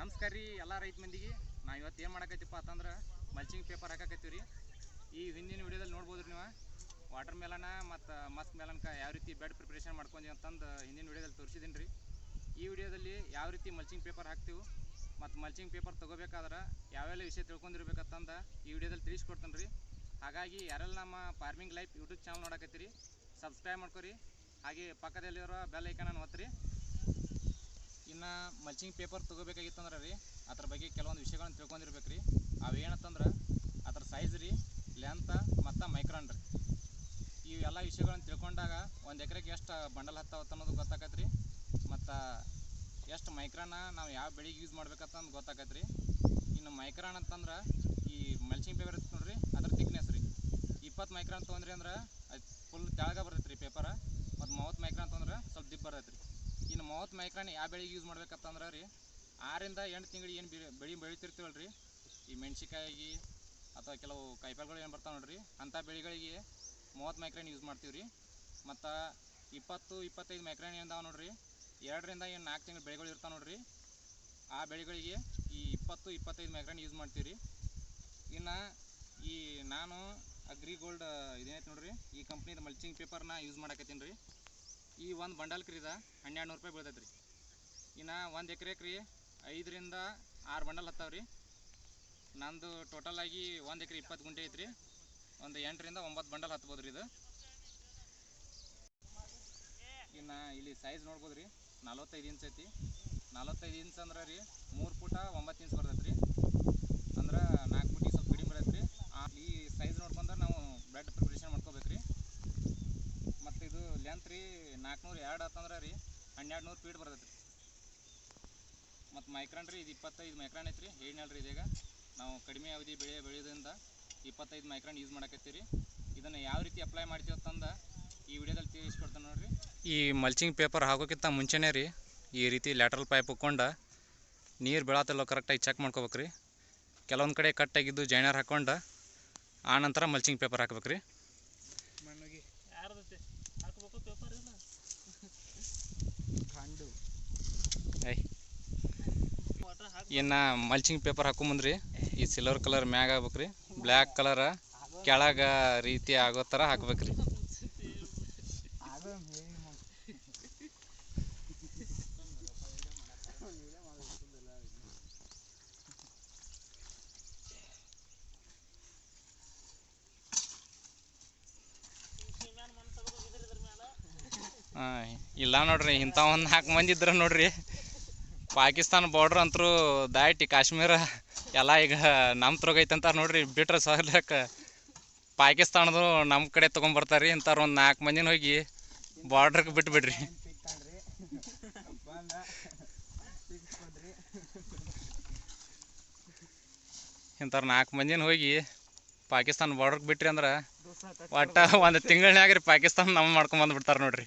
ನಮಸ್ಕಾರ ರೀ ಎಲ್ಲ ರೈತ ಮಂದಿಗೆ. ನಾವು ಇವತ್ತು ಏನು ಮಾಡಕತ್ತೀಪ್ಪ ಅಂತಂದ್ರೆ ಮಲ್ಚಿಂಗ್ ಪೇಪರ್ ಹಾಕಕತ್ತೀವಿ ರೀ ಈ ಹಿಂದಿನ ವಿಡಿಯೋದಲ್ಲಿ ನೋಡ್ಬೋದು ರೀ ನೀವು. ವಾಟರ್ ಮೆಲನ ಮತ್ತು ಮಸ್ಕ್ ಮೆಲನ್ಕ ಯಾವ ರೀತಿ ಬೆಡ್ ಪ್ರಿಪ್ರೇಷನ್ ಮಾಡ್ಕೊಂಡಿ ಅಂತಂದು ಹಿಂದಿನ ವಿಡಿಯೋದಲ್ಲಿ ತೋರಿಸಿದ್ದೀನಿ ರೀ. ಈ ವಿಡಿಯೋದಲ್ಲಿ ಯಾವ ರೀತಿ ಮಲ್ಚಿಂಗ್ ಪೇಪರ್ ಹಾಕ್ತೀವಿ, ಮತ್ತು ಮಲ್ಚಿಂಗ್ ಪೇಪರ್ ತೊಗೋಬೇಕಾದ್ರೆ ಯಾವೆಲ್ಲ ವಿಷಯ ತಿಳ್ಕೊಂಡಿರ್ಬೇಕಂತಂದು ಈ ವಿಡಿಯೋದಲ್ಲಿ ತಿಳಿಸ್ಕೊಡ್ತಾನೆ ರೀ. ಹಾಗಾಗಿ ಯಾರೆಲ್ಲ ನಮ್ಮ ಫಾರ್ಮಿಂಗ್ ಲೈಫ್ ಯೂಟ್ಯೂಬ್ ಚಾನಲ್ ನೋಡಕತ್ತೀರಿ ಸಬ್ಸ್ಕ್ರೈಬ್ ಮಾಡ್ಕೊರಿ. ಹಾಗೆ ಪಕ್ಕದಲ್ಲಿರೋ ಬೆಲ್ ಐಕನನ್ನು ಒತ್ತಿರಿ. ಇನ್ನು ಮಲ್ಚಿಂಗ್ ಪೇಪರ್ ತೊಗೋಬೇಕಾಗಿತ್ತಂದ್ರೆ ರೀ, ಅದ್ರ ಬಗ್ಗೆ ಕೆಲವೊಂದು ವಿಷಯಗಳನ್ನು ತಿಳ್ಕೊಂಡಿರ್ಬೇಕು ರೀ ಅವು ಏನಂತಂದ್ರೆ, ಅದ್ರ ಸೈಜ್ ರೀ ಲೆಂತ್ ಮತ್ತು ಮೈಕ್ರಾನ್ ರೀ. ಈ ಇವೆಲ್ಲ ವಿಷಯಗಳನ್ನು ತಿಳ್ಕೊಂಡಾಗ ಒಂದು ಎಕರೆಗೆ ಎಷ್ಟು ಬಂಡಲ್ ಹತ್ತಾವತ್ತ ಅನ್ನೋದು ಗೊತ್ತಾಕತ್ ರೀ ಮತ್ತು ಎಷ್ಟು ಮೈಕ್ರಾನ ನಾವು ಯಾವ ಬೆಳೆಗೆ ಯೂಸ್ ಮಾಡ್ಬೇಕಂತಂದು ಗೊತ್ತಾಕತ್ ರೀ ಇನ್ನು ಮೈಕ್ರಾನ್ ಅಂತಂದ್ರೆ, ಈ ಮಲ್ಚಿಂಗ್ ಪೇಪರ್ ಇತ್ತು ನೋಡ್ರಿ, ಅದ್ರ ತಿಕ್ನೆಸ್ ರೀ. ಇಪ್ಪತ್ತು ಮೈಕ್ರಾನ್ ತೊಗೊಂಡ್ರಿ ಅಂದ್ರೆ, ಅದು ಫುಲ್ ತೆಳಗ ಬರ್ತೈತೆ ರೀ ಪೇಪರ ಮತ್ತು ಮೂವತ್ತು ಮೈಕ್ರಾನ್ ತೊಗೊಂಡ್ರೆ ಸ್ವಲ್ಪ ದಿಬ್ಬ ಬರ್ತೈತೆ ರೀ ಇನ್ನು ಮೂವತ್ತು ಮೈಕ್ರಾನ್ ಯಾವ ಬೆಳೆಗೆ ಯೂಸ್ ಮಾಡ್ಬೇಕಂತಂದ್ರೆ ರೀ, ಆರಿಂದ ಎಂಟು ತಿಂಗಳಿಗೆ ಏನು ಬೆಳೆ ಬೆಳಿತಿರ್ತೀವಲ್ಲ ರೀ. ಈ ಮೆಣಸಿಕಾಯಿ ಅಥವಾ ಕೆಲವು ಕಾಯಿಪಲ್ಗಳು ಏನು ಬರ್ತಾವೆ ನೋಡಿರಿ, ಅಂಥ ಬೆಳೆಗಳಿಗೆ ಮೂವತ್ತು ಮೈಕ್ರಾನ್ ಯೂಸ್ ಮಾಡ್ತೀವಿ ರೀ. ಮತ್ತು ಇಪ್ಪತ್ತು, ಇಪ್ಪತ್ತೈದು ಮೈಕ್ರಾನ್ ಏನಿದಾವೆ ನೋಡಿರಿ, ಎರಡರಿಂದ ಏನು ನಾಲ್ಕು ತಿಂಗಳು ಬೆಳೆಗಳು ಇರ್ತಾವೆ ನೋಡಿರಿ. ಆ ಬೆಳೆಗಳಿಗೆ ಈ ಇಪ್ಪತ್ತು, ಇಪ್ಪತ್ತೈದು ಮೈಕ್ರಾನ್ ಯೂಸ್ ಮಾಡ್ತೀವಿ ರೀ. ಇನ್ನು ಈ ನಾನು ಅಗ್ರಿ ಗೋಲ್ಡ್ ಇದೇನೈತೆ ನೋಡಿರಿ, ಈ ಕಂಪ್ನಿದು ಮಲ್ಚಿಂಗ್ ಪೇಪರ್ನ ಯೂಸ್ ಮಾಡಕತ್ತೀನಿ ರೀ. ಈ ಒಂದು ಬಂಡಲ್ ಕ್ರೀದ ಹನ್ನೆರಡು ನೂರು ರೂಪಾಯಿ ಬೀಳ್ತೈತೆ ರೀ ಇನ್ನು ಒಂದು ಎಕರೆಗೆ ರೀ ಐದರಿಂದ ಆರು ಬಂಡಲ್ ಹತ್ತಾವ ರೀ ನಂದು ಟೋಟಲ್ ಆಗಿ ಒಂದು ಎಕರೆ ಇಪ್ಪತ್ತು ಗುಂಟೆ ಐತ್ರಿ. ಒಂದು ಎಂಟರಿಂದ ಒಂಬತ್ತು ಬಂಡಲ್ ಹತ್ಬೋದು ರೀ ಇದು. ಇನ್ನು ಇಲ್ಲಿ ಸೈಜ್ ನೋಡ್ಬೋದು ರೀ ನಲ್ವತ್ತೈದು ಇಂಚ್ ಐತಿ. ನಲ್ವತ್ತೈದು ಇಂಚ್ ಅಂದ್ರೆ ರೀ ಮೂರು ಫುಟ ಒಂಬತ್ತು ಇಂಚ್ ಬರ್ತೈತೆ ರೀ ಅಂದ್ರೆ ನಾಲ್ಕು ಫುಟಿಗೆ ಸ್ವಲ್ಪ ಕಡಿಮೆ ಬರ್ತೈತೆ ರೀ ಈ ಸೈಜ್ ನೋಡ್ಕೊಂಡ್ರೆ ನಾವು ಬ್ರೆಡ್ ಪ್ರಿಪ್ರೇಷನ್ ಮಾಡ್ಕೋಬೇಕು ರೀ ಮತ್ತು ಇದು ಲೆಂತ್ ರೀ ನಾಲ್ಕುನೂರು ಎರಡು ಆತಂದ್ರೆ ರೀ ಹನ್ನೆರಡು ನೂರು ಫೀಟ್ ಬರ್ತೈತೆ ರೀ ಮತ್ತು ಮೈಕ್ರಾನ್ ರೀ, ಇದು ಇಪ್ಪತ್ತೈದು ಮೈಕ್ರಾನ್ ಐತ್ರಿ, ಹೇಳಿನಲ್ರಿ ಇದೀಗ ನಾವು ಕಡಿಮೆ ಅವಧಿ ಬೆಳೆ ಬೆಳೆಯೋದ್ರಿಂದ ಇಪ್ಪತ್ತೈದು ಮೈಕ್ರಾನ್ ಯೂಸ್ ಮಾಡಕತ್ತೀರಿ ಇದನ್ನು ಯಾವ ರೀತಿ ಅಪ್ಲೈ ಮಾಡ್ತೀವಿ ಅಂತಂದ ಈ ವಿಡಿಯೋದಲ್ಲಿ ತಿಳಿಸ್ಕೊಡ್ತಾನೆ ನೋಡ್ರಿ. ಈ ಮಲ್ಚಿಂಗ್ ಪೇಪರ್ ಹಾಕೋಕ್ಕಿಂತ ಮುಂಚೆನೇ ರೀ, ಈ ರೀತಿ ಲ್ಯಾಟ್ರಲ್ ಪೈಪ್ ಹಾಕ್ಕೊಂಡು ನೀರು ಬೀಳತ್ತಲ್ಲೋ ಕರೆಕ್ಟಾಗಿ ಚೆಕ್ ಮಾಡ್ಕೋಬೇಕು ರೀ ಕೆಲವೊಂದು ಕಡೆ ಕಟ್ಟಾಗಿದ್ದು ಜೈನರ್ ಹಾಕ್ಕೊಂಡು ಆನಂತರ ನಂತರ ಮಲ್ಚಿಂಗ್ ಪೇಪರ್ ಹಾಕ್ಬೇಕು ರೀ ಮಣ್ಣಿಗೆ ಯಾರ್ದೈತಿ ಹಾಕ್ಬೇಕು ಪೇಪರ್ ಇಲ್ಲ ಖಂಡು ಐ ವಾಟರ್ ಹಾಕಿ ಇನ್ನು ಮಲ್ಚಿಂಗ್ ಪೇಪರ್ ಹಾಕೊಂಬಂದ್ರಿ. ಈ ಸಿಲ್ವರ್ ಕಲರ್ ಮ್ಯಾಗ ರೀ ಬ್ಲ್ಯಾಕ್ ಕಲರ್ ಕೆಳಗ ರೀತಿ ಆಗೋ ಥರ ಹಾಕ್ಬೇಕು ರೀ ಅದು ಹಾಂ, ಇಲ್ಲ ನೋಡ್ರಿ ಇಂಥ ಒಂದು ನಾಲ್ಕು ಮಂದಿ ಇದ್ರ ನೋಡ್ರಿ. ಪಾಕಿಸ್ತಾನ ಬಾರ್ಡ್ರ್ ಅಂತರೂ ದಾಟಿ ಕಾಶ್ಮೀರ ಎಲ್ಲ ಈಗ ನಮ್ಮ ತೊಗೈತೆ ಅಂತ ನೋಡ್ರಿ, ಬಿಟ್ರೆ ಸಹಲಕ್ಕೆ ಪಾಕಿಸ್ತಾನದು ನಮ್ಮ ಕಡೆ ತೊಗೊಂಬರ್ತಾರೆ ರೀ ಇಂಥವ್ರು ಒಂದು ನಾಲ್ಕು ಮಂದಿನ ಹೋಗಿ ಬಾರ್ಡ್ರಿಗೆ ಬಿಟ್ಬಿಡ್ರಿ. ಇಂಥವ್ರು ನಾಲ್ಕು ಮಂದಿನ ಹೋಗಿ ಪಾಕಿಸ್ತಾನ ಬಾರ್ಡ್ರಿಗೆ ಬಿಟ್ರಿ ಅಂದ್ರೆ ಒಟ್ಟ ಒಂದು ತಿಂಗಳನ್ಯಾಗ ರೀ ಪಾಕಿಸ್ತಾನ ನಮ್ಮ ಮಾಡ್ಕೊಂಬಂದು ಬಿಡ್ತಾರೆ ನೋಡ್ರಿ.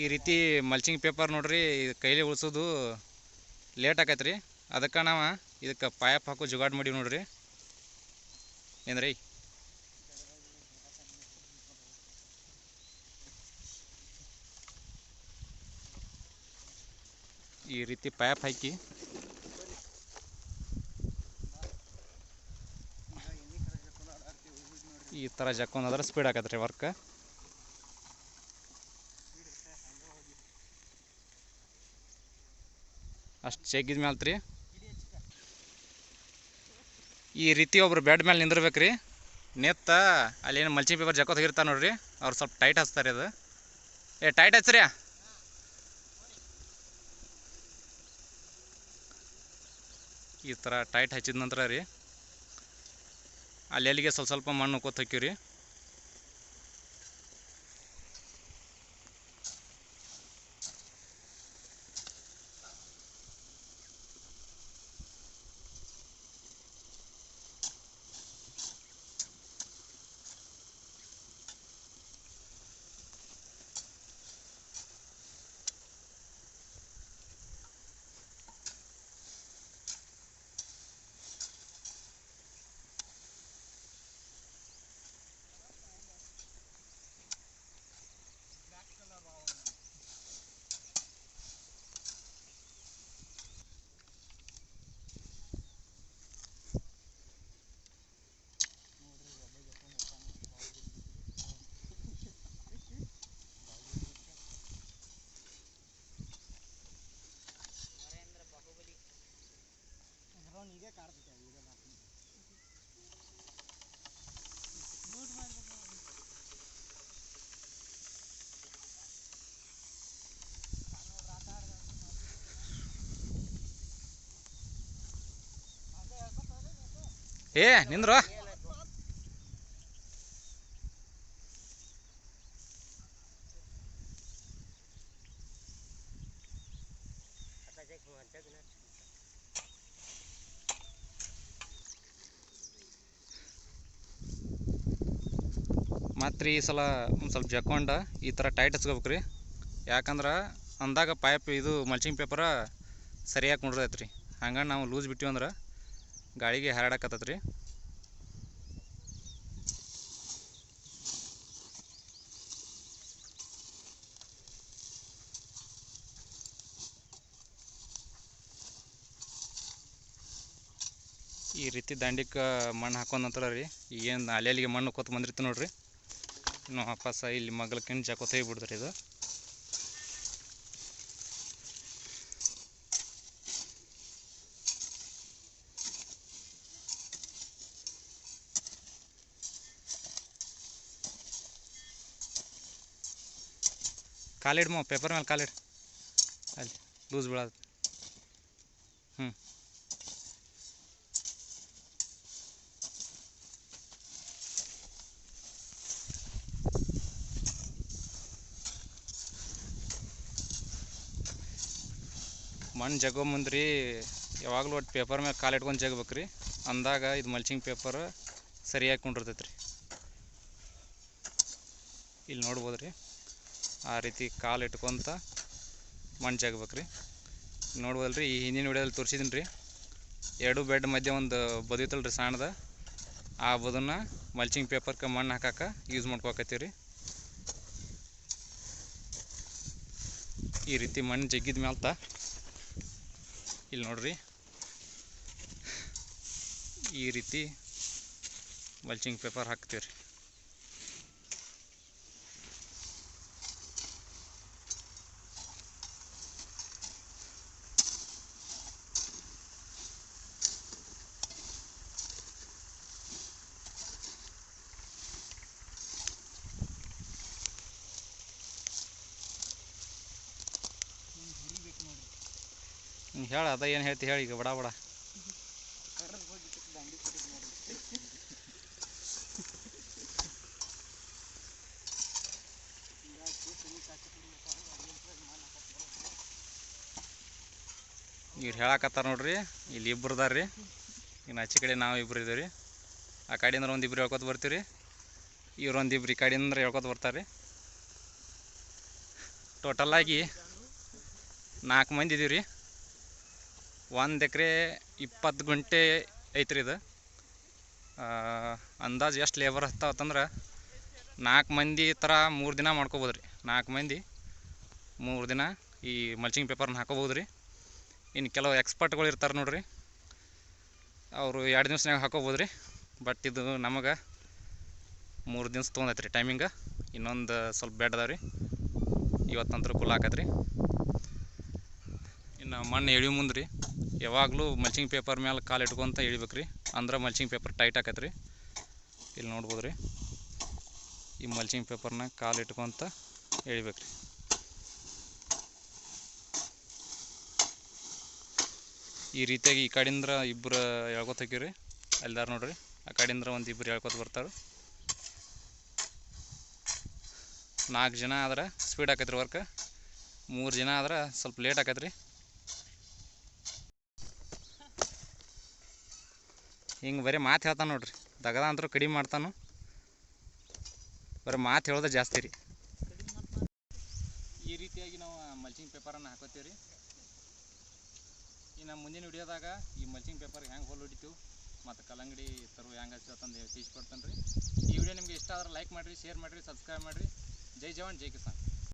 ಈ ರೀತಿ ಮಲ್ಚಿಂಗ್ ಪೇಪರ್ ನೋಡ್ರಿ, ಇದು ಕೈಲಿ ಉಳ್ಸೋದು ಲೇಟ್ ಆಕೈತೆ ರೀ ಅದಕ್ಕೆ ನಾವು ಇದಕ್ಕೆ ಪಾಯಪ್ ಹಾಕೋ ಜುಗಾಡ್ ಮಾಡೀವಿ ನೋಡ್ರಿ. ಏನ್ರಿ? ಈ ರೀತಿ ಪಾಯಪ್ ಹಾಕಿ. ಈ ಥರ ಜಕ್ಕೊಂದಾದ್ರೆ ಸ್ಪೀಡ್ ಆಗತ್ತೆ ರೀ ವರ್ಕ್ ಅಷ್ಟು ಜಗ್ಗಿದ ಮ್ಯಾಲ್ತು ರೀ ಈ ರೀತಿ ಒಬ್ರು ಬೆಡ್ ಮೇಲೆ ನಿಂದಿರ್ಬೇಕು ರೀ ನೆತ್ತ ಏನು ಮಲ್ಚಿಂಗ್ ಪೇಪರ್ ಜಕ್ಕೋತ್ ಹೋಗಿರ್ತಾರೆ ನೋಡ್ರಿ. ಅವ್ರು ಸ್ವಲ್ಪ ಟೈಟ್ ಹಚ್ತಾರೆ ಅದು. ಏ, ಟೈಟ್ ಹಚ್ಚ್ರಿ ಈ ಥರ ಟೈಟ್ ಹಚ್ಚಿದ ನಂತರ ರೀ. ಅಲ್ಲಿ ಎಲ್ಲಿಗೆ ಸ್ವಲ್ಪ ಸ್ವಲ್ಪ ಮಣ್ಣು ಹಿಂಗೆ ಕಾಡ್ತೈತೆ ಮಾಡ್ತೀನಿ ಏ ನಿಂದ್ರು? ಮತ್ತು ರೀ ಈ ಸಲ ಒಂದು ಸ್ವಲ್ಪ ಜಕ್ಕೊಂಡ ಈ ಥರ ಟೈಟ್ ಹಚ್ಕೋಬೇಕು ರೀ ಯಾಕಂದ್ರೆ ಅಂದಾಗ ಪೈಪ್ ಇದು ಮಲ್ಚಿಂಗ್ ಪೇಪರ ಸರಿಯಾಗಿ ಕುಂಡ್ರೈತೆ ರೀ ಹಂಗಾಗಿ ನಾವು ಲೂಸ್ ಬಿಟ್ಟಿವಿ ಅಂದ್ರೆ ಗಾಳಿಗೆ ಹರಡಕತ್ತೈತೆ ರೀ ಈ ರೀತಿ ದಂಡಿಗೆ ಮಣ್ಣು ಹಾಕೊಂಡ್ ನಂತರ ರೀ ಏನು ಅಲ್ಲಿ ಅಲ್ಲಿಗೆ ಮಣ್ಣು ಕೊತ್ತು ಬಂದಿರ್ತೀವಿ ನೋಡ್ರಿ. ಇನ್ನು ವಾಪಸ್ ಇಲ್ಲಿ ಮಗ್ಲಕ್ಕಿಂತ ಜಾಕೋತ ಹೋಗ್ಬಿಡ್ದ್ರಿ ಇದು ಕಾಲಿಡ್ಮೋ ಪೇಪರ್ ಮೇಲೆ ಕಾಲಿಡ್ ಅಲ್ಲಿ ಲೂಸ್ ಬೀಳೋದು ಮಣ್ಣು ಜಗೋ ಮುಂದ್ರಿ ಯಾವಾಗಲೂ ಒಟ್ಟು ಪೇಪರ್ ಮೇಲೆ ಕಾಲು ಇಟ್ಕೊಂಡು ಜಗ್ಬೇಕು ರೀ ಅಂದಾಗ ಇದು ಮಲ್ಚಿಂಗ್ ಪೇಪರ್ ಸರಿಯಾಗಿ ಕುಂಡಿರ್ತೈತೆ ರೀ ಇಲ್ಲಿ ನೋಡ್ಬೋದು ರೀ ಆ ರೀತಿ ಕಾಲು ಇಟ್ಕೊತ ಮಣ್ಣು ಜಗ್ಬೇಕು ರೀ ನೋಡ್ಬೋದಲ್ರಿ, ಈ ಹಿಂದಿನ ವಿಡಿಯೋದಲ್ಲಿ ತೋರಿಸಿದ್ದೀನಿ ರೀ ಎರಡು ಬೆಡ್ ಮಧ್ಯೆ ಒಂದು ಬದಿತಲ್ಲ ರೀ ಸಣ್ಣದ. ಆ ಬದನ್ನ ಮಲ್ಚಿಂಗ್ ಪೇಪರ್ಗೆ ಮಣ್ಣು ಹಾಕಕ್ಕೆ ಯೂಸ್ ಮಾಡ್ಕೊಕತ್ತೀವಿ ರೀ ಈ ರೀತಿ ಮಣ್ಣು ಜಗ್ಗಿದ ಮ್ಯಾಲ್ತ ಇಲ್ಲಿ ನೋಡ್ರಿ. ಈ ರೀತಿ ಮಲ್ಚಿಂಗ್ ಪೇಪರ್ ಹಾಕ್ತೀವಿ ರೀ ಹೇಳ, ಅದ ಏನು ಹೇಳ್ತಿ ಹೇಳಿ ಈಗ, ಬಡ ಬಡ. ಇವ್ರು ಹೇಳಕತ್ತಾರ ನೋಡ್ರಿ, ಇಲ್ಲಿ ಇಬ್ರು ರೀ. ಇನ್ನು ಆಚೆ ಕಡೆ ನಾವು ಇಬ್ರು ಇದ್ದೀವಿ ಆ ಕಡೆಯಿಂದ ಒಂದು ಇಬ್ರು ಹೇಳ್ಕೊತ ಬರ್ತೀವಿ ರೀ ಇವ್ರು ಒಂದು ಇಬ್ರು ಈ ಕಡೆಯಿಂದ ಹೇಳ್ಕೊತ ಬರ್ತಾರೆ ಟೋಟಲ್ ಆಗಿ ನಾಲ್ಕು ಮಂದಿ ಇದೀವಿ ರೀ ಒಂದು ಎಕರೆ ಇಪ್ಪತ್ತು ಗುಂಟೆ ಐತ್ರಿ ಇದು. ಅಂದಾಜು ಎಷ್ಟು ಲೇಬರ್ ಹತ್ತಾವತ್ತಂದ್ರೆ ನಾಲ್ಕು ಮಂದಿ ಥರ ಮೂರು ದಿನ ಮಾಡ್ಕೋಬೋದು ರೀ ನಾಲ್ಕು ಮಂದಿ ಮೂರು ದಿನ ಈ ಮಲ್ಚಿಂಗ್ ಪೇಪರ್ನ ಹಾಕೋಬೋದು ರೀ ಇನ್ನು ಕೆಲವು ಎಕ್ಸ್ಪರ್ಟ್ಗಳು ಇರ್ತಾರೆ ನೋಡ್ರಿ. ಅವರು ಎರಡು ದಿವ್ಸನಾಗ ಹಾಕೋಬೋದು ರೀ ಬಟ್ ಇದು ನಮಗೆ ಮೂರು ದಿವ್ಸ ತೊಗೊಂಡೈತೆ ರೀ ಟೈಮಿಂಗ ಇನ್ನೊಂದು ಸ್ವಲ್ಪ ಬೆಡ್ ಅದಾವೆ ರೀ ಇವತ್ತಂತ್ರ ಕುಲ್ ಹಾಕತ್ರಿ. ಇನ್ನು ಮಣ್ಣು ಎಳಿ ಮುಂದೆ ರೀ. ಯಾವಾಗಲೂ ಮಲ್ಚಿಂಗ್ ಪೇಪರ್ ಮೇಲೆ ಕಾಲು ಇಟ್ಕೊಂತ ರೀ ಅಂದ್ರೆ ಮಲ್ಚಿಂಗ್ ಪೇಪರ್ ಟೈಟ್ ಆಕೈತೆ ರೀ. ಇಲ್ಲಿ ನೋಡ್ಬೋದು ರೀ. ಈ ಮಲ್ಚಿಂಗ್ ಪೇಪರ್ನ ಕಾಲು ಇಟ್ಕೊಂತ ರೀ ಈ ರೀತಿಯಾಗಿ ಈ ಕಡೆಯಿಂದ ಇಬ್ಬರು ಹೇಳ್ಕೊತ ರೀ ಅಲ್ದಾರ ನೋಡ್ರಿ. ಆ ಕಡೆಯಿಂದ ಒಂದು ಇಬ್ಬರು ಹೇಳ್ಕೊತ ಬರ್ತಾರೆ ನಾಲ್ಕು ಜನ ಆದ್ರೆ ಸ್ಪೀಡ್ ಆಕೈತ್ರಿ ವರ್ಕ್ ಮೂರು ಜನ ಆದ್ರೆ ಸ್ವಲ್ಪ ಲೇಟ್ ಆಕೈತ್ರಿ. ಹಿಂಗೆ ಬರೀ ಮಾತು ಹೇಳ್ತಾನೆ ನೋಡ್ರಿ. ದಗದ ಅಂತರೂ ಕಡಿಮೆ ಮಾಡ್ತಾನು. ಬರೀ ಮಾತು ಹೇಳೋದೇ ಜಾಸ್ತಿ ರೀ. ಈ ರೀತಿಯಾಗಿ ನಾವು ಮಲ್ಚಿಂಗ್ ಪೇಪರನ್ನು ಹಾಕೋತೀವಿ ರೀ ಇನ್ನು ಮುಂದಿನ ವಿಡಿಯೋದಾಗ ಈ ಮಲ್ಚಿಂಗ್ ಪೇಪರ್ ಹೆಂಗೆ ಹೋಲ್ ಹೊಡಿತೀವಿ ಮತ್ತು ಕಲ್ಲಂಗಡಿ ತರು ಹೆಂಗೆ ಹಚ್ಚಿ ತಿಳಿಸ್ಕೊಡ್ತಾನೆ ರೀ ಈ ವಿಡಿಯೋ ನಿಮಗೆ ಇಷ್ಟ ಆದ್ರೆ ಲೈಕ್ ಮಾಡಿರಿ ಶೇರ್ ಮಾಡಿರಿ ಸಬ್ಸ್ಕ್ರೈಬ್ ಮಾಡಿರಿ. ಜೈ ಜವಾನ್, ಜೈ ಕಿಸಾನ್.